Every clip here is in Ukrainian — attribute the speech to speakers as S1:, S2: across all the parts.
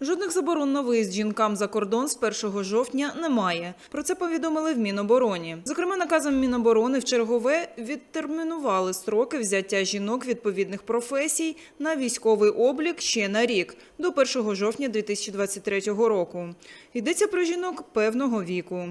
S1: Жодних заборон на виїзд жінкам за кордон з 1 жовтня немає. Про це повідомили в Мінобороні. Зокрема, наказом Міноборони в чергове відтермінували строки взяття жінок відповідних професій на військовий облік ще на рік до 1 жовтня 2023 року. Йдеться про жінок певного віку.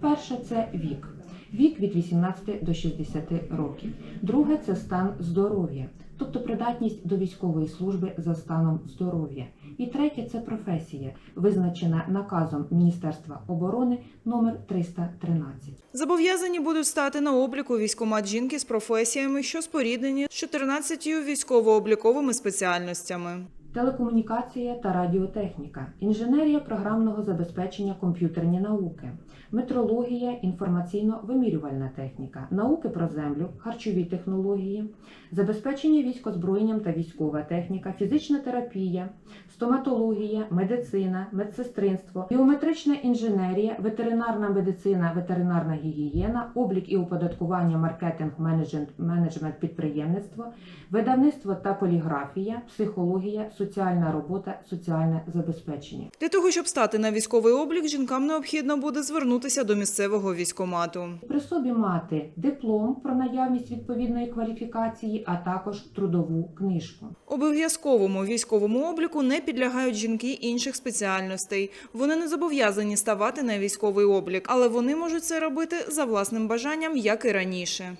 S2: Перше це вік. Вік від 18 до 60 років. Друге це стан здоров'я, тобто придатність до військової служби за станом здоров'я. І третє це професія, визначена наказом Міністерства оборони номер 313.
S1: Зобов'язані будуть стати на обліку військомат жінки з професіями, що споріднені з 14 військово-обліковими спеціальностями.
S2: Телекомунікація та радіотехніка, інженерія програмного забезпечення комп'ютерні науки, метрологія, інформаційно-вимірювальна техніка, науки про землю, харчові технології, забезпечення військозброєнням та військова техніка, фізична терапія, стоматологія, медицина, медсестринство, біометрична інженерія, ветеринарна медицина, ветеринарна гігієна, облік і оподаткування, маркетинг, менеджмент, підприємництво, видавництво та поліграфія, психологія, соціальна робота, соціальне забезпечення.
S1: Для того, щоб стати на військовий облік, жінкам необхідно буде звернутися до місцевого військомату.
S2: При собі мати диплом про наявність відповідної кваліфікації, а також трудову книжку.
S1: Обов'язковому військовому обліку не підлягають жінки інших спеціальностей. Вони не зобов'язані ставати на військовий облік, але вони можуть це робити за власним бажанням, як і раніше.